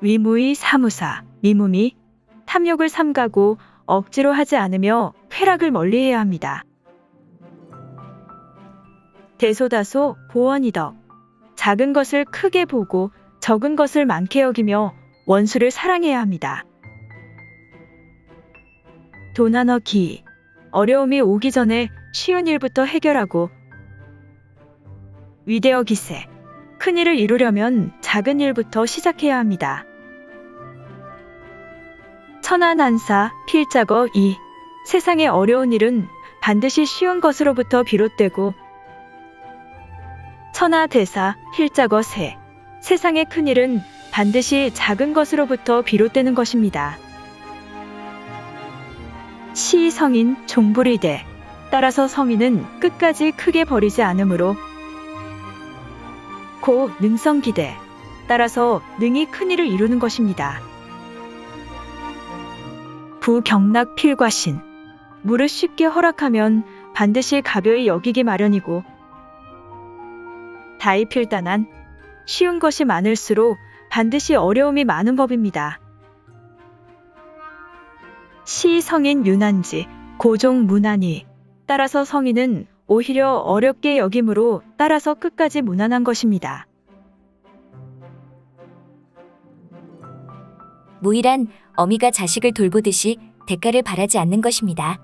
위무의 사무사, 미무미, 탐욕을 삼가고 억지로 하지 않으며 쾌락을 멀리해야 합니다. 대소다소 보원이덕. 작은 것을 크게 보고 적은 것을 많게 여기며 원수를 사랑해야 합니다. 도나너 기. 어려움이 오기 전에 쉬운 일부터 해결하고 위대어 기세. 큰 일을 이루려면 작은 일부터 시작해야 합니다. 천안한사 필자거 2. 세상의 어려운 일은 반드시 쉬운 것으로부터 비롯되고 천하대사 필자거 세. 세상의 큰 일은 반드시 작은 것으로부터 비롯되는 것입니다. 시 성인 종불이대. 따라서 성인은 끝까지 크게 버리지 않으므로 고 능성기대. 따라서 능히 큰 일을 이루는 것입니다. 부경락 필과신. 물을 쉽게 허락하면 반드시 가벼이 여기기 마련이고 다이필단한 쉬운 것이 많을수록 반드시 어려움이 많은 법입니다. 시 성인 유난지 고종 무난히 따라서 성인은 오히려 어렵게 여김으로 따라서 끝까지 무난한 것입니다. 무이란 어미가 자식을 돌보듯이 대가를 바라지 않는 것입니다.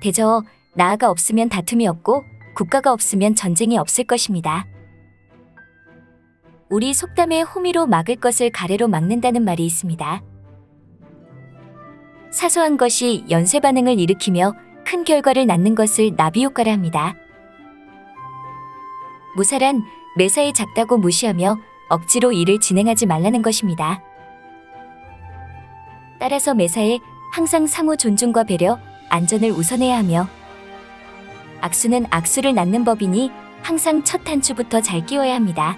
대저 나아가 없으면 다툼이 없고 국가가 없으면 전쟁이 없을 것입니다. 우리 속담에 호미로 막을 것을 가래로 막는다는 말이 있습니다. 사소한 것이 연쇄 반응을 일으키며 큰 결과를 낳는 것을 나비효과라 합니다. 무사란 매사에 작다고 무시하며 억지로 일을 진행하지 말라는 것입니다. 따라서 매사에 항상 상호 존중과 배려, 안전을 우선해야 하며 악수는 악수를 낳는 법이니 항상 첫 단추부터 잘 끼워야 합니다.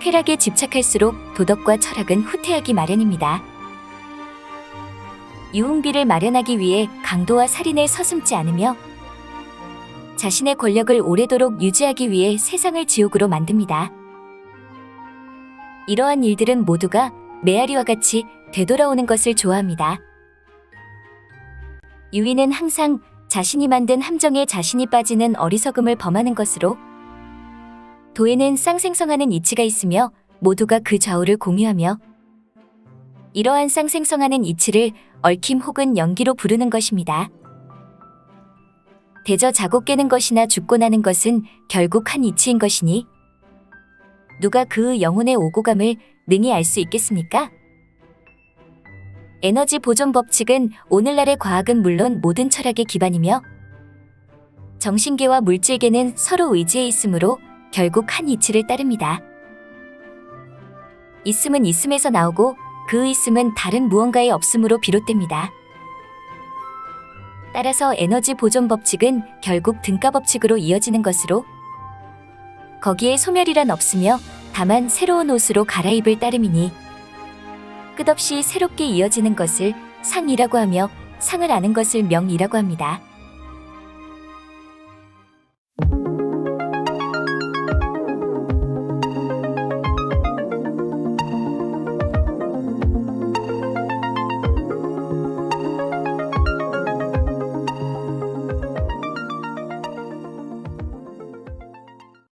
쾌락에 집착할수록 도덕과 철학은 후퇴하기 마련입니다. 유흥비를 마련하기 위해 강도와 살인을 서슴지 않으며 자신의 권력을 오래도록 유지하기 위해 세상을 지옥으로 만듭니다. 이러한 일들은 모두가 메아리와 같이 되돌아오는 것을 좋아합니다. 유인은 항상 자신이 만든 함정에 자신이 빠지는 어리석음을 범하는 것으로 도에는 쌍생성하는 이치가 있으며 모두가 그 좌우를 공유하며 이러한 쌍생성하는 이치를 얽힘 혹은 연기로 부르는 것입니다. 대저 자고 깨는 것이나 죽고 나는 것은 결국 한 이치인 것이니 누가 그 영혼의 오고감을 능히 알 수 있겠습니까? 에너지 보존 법칙은 오늘날의 과학은 물론 모든 철학의 기반이며 정신계와 물질계는 서로 의지해 있으므로 결국 한 이치를 따릅니다. 있음은 있음에서 나오고 그 있음은 다른 무언가의 없음으로 비롯됩니다. 따라서 에너지 보존 법칙은 결국 등가 법칙으로 이어지는 것으로 거기에 소멸이란 없으며 다만 새로운 옷으로 갈아입을 따름이니 끝없이 새롭게 이어지는 것을 상이라고 하며 상을 아는 것을 명이라고 합니다.